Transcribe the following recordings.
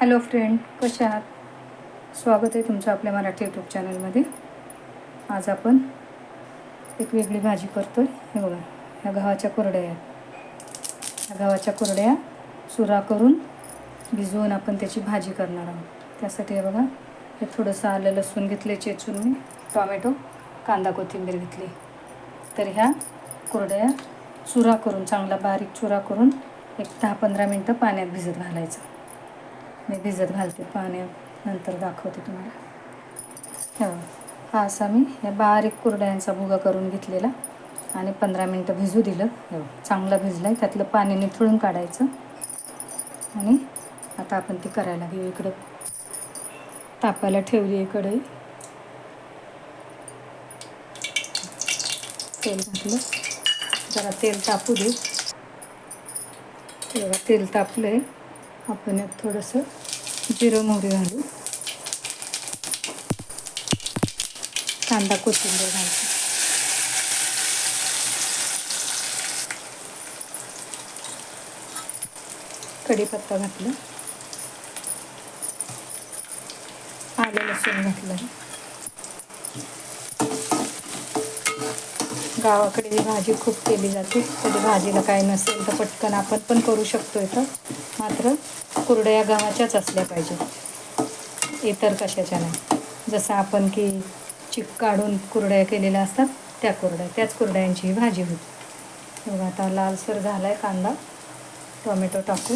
Hello friend कसे आहात? स्वागत आहे तुमचं आपल्या मराठी यूट्यूब चॅनलमध्ये. आज आपण एक वेगळी भाजी करतो आहे हे बघा ह्या गव्हाच्या कुरड्या आहेत. ह्या गव्हाच्या कुरड्या सुरा करून भिजवून आपण त्याची भाजी करणार आहोत. त्यासाठी हे बघा हे थोडंसं आलं लसूण घेतले चेचून मी टॉमॅटो कांदा कोथिंबीर घेतली. तर ह्या कुरड्या चुरा करून चांगला बारीक चुरा करून एक दहा पंधरा मिनटं पाण्यात भिजत घालायचं. मी भिजत घालते पाण्यात नंतर दाखवते तुम्हाला. हे. हा असा मी या बारीक कुरड्यांचा भुगा करून घेतलेला. आणि पंधरा मिनटं भिजू दिलं. हे. चांगलं भिजलं आहे त्यातलं पाणी निथळून काढायचं. आणि आता आपण ते करायला घेऊ इकडं. तापायला ठेवली कढई. तेल घातलं. जरा तेल तापू दे तेल तापलं आहे आपण थोडंसं जिरं मोहरी घालू. कांदा कोथिंबीर घालतो कढीपत्ता घातला. आलं लसूण घातलं. गावाकडे ही भाजी खूप केली जाते कधी भाजीला काय नसेल तर पटकन आपण पण करू शकतो इथं. मात्र कुरड्या गव्हाच्याच असल्या पाहिजेत. इतर कशाच्या नाही. जसं आपण की चिक काढून कुरड्या केलेल्या असतात त्या कुरड्या त्याच कुरड्यांची ही भाजी होती. बघा आता लालसर झाला आहे कांदा. टोमॅटो टाकू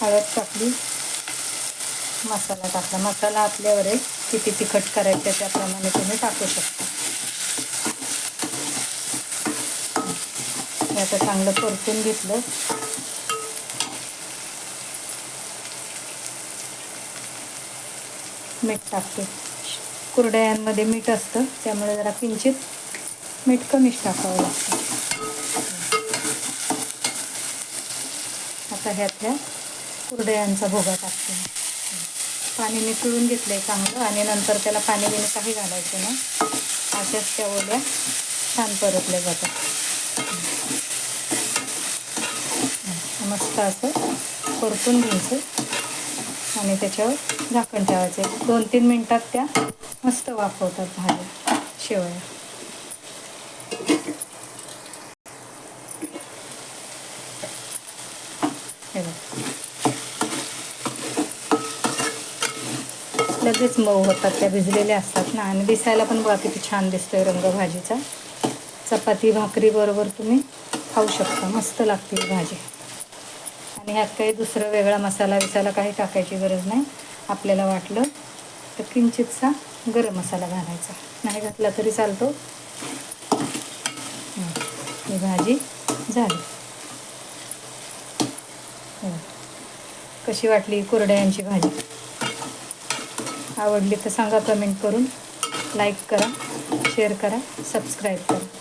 हळद टाकली. मसाला टाकला. मसाला आपल्यावर आहे किती तिखट करायचं त्याप्रमाणे तुम्ही टाकू शकता. हे आता चांगलं परतून घेतलं. मीठ टाकते. कुरड्यांमध्ये मीठ असतं त्यामुळे जरा किंचित मीठ कमीच टाकावं लागतं. आता ह्यातल्या कुरड्यांचा भोगा टाकते. पाणी निथळून घेतलं आहे चांगलं आणि नंतर त्याला पाणी बिणी काही घालायचं ना अशाच त्या ओल्या छान परतल्या जातात. मस्त असं परतून घ्यायचं आणि त्याच्यावर झाकण ठेवायचं. दोन तीन मिनटात त्या मस्त वाफवतात भाज्या शेवया हे बघ. लगेच मऊ होतात त्या भिजलेल्या असतात ना. आणि दिसायला पण बघा किती छान दिसतोय रंग भाजीचा चपाती भाकरी बरोबर तुम्ही खाऊ शकता. मस्त लागते भाजी. आणि ह्यात काही दुसरं वेगळा मसाला विसाला काही टाकायची गरज नाही. आपल्याला वाटलं तर किंचितसा गरम मसाला घालायचा. नाही घातला तरी चालतो. ही भाजी झाली. कशी वाटली कुरड्यांची भाजी? आवडली तर सांगा कमेंट करून. लाईक करा शेअर करा सबस्क्राईब करा.